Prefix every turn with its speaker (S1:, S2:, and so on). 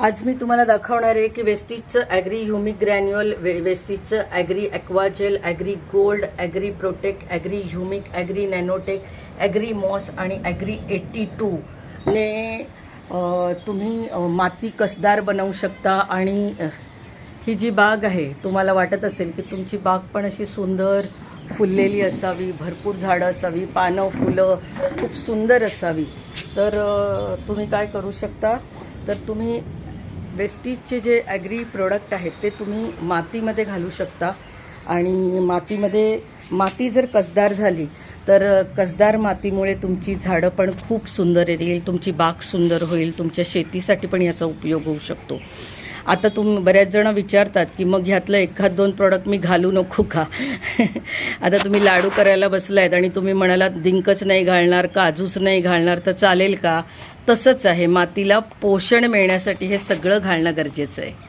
S1: आज मी तुम्हाला दाखवणार आहे की वेस्टीजचं ॲग्री ह्युमिक ग्रॅन्युअल वे वेस्टीजचं agri aquagel agri gold agri protect agri humic agri nanotech agri moss आणि ॲग्री एट्टी टू ने तुम्ही माती कसदार बनवू शकता आणि ही जी बाग आहे तुम्हाला वाटत असेल की तुमची बाग पण अशी सुंदर फुललेली असावी भरपूर झाडं असावी पानं फुलं खूप सुंदर असावी. तर तुम्ही काय करू शकता? तर तुम्ही वेस्टीजचे जे ॲग्री प्रोडक्ट आहेत ते तुम्ही मातीमध्ये घालू शकता. आणि मातीमध्ये माती जर कसदार झाली तर कसदार मातीमुळे तुमची झाडं पण खूप सुंदर येतील तुमची बाग सुंदर होईल तुमच्या शेतीसाठी पण याचा उपयोग होऊ शकतो. आता तुम बऱ्याच जण विचारतात की मग ह्यातलं एखाद दोन प्रॉडक्ट मी घालू नको का? आता तुम्ही लाडू करायला बसलायत आणि तुम्ही म्हणालात डिंकच नाही घालणार काजूच नाही घालणार तर चालेल का? तसंच आहे. मातीला पोषण मिळण्यासाठी हे सगळं घालणं गरजेचं आहे.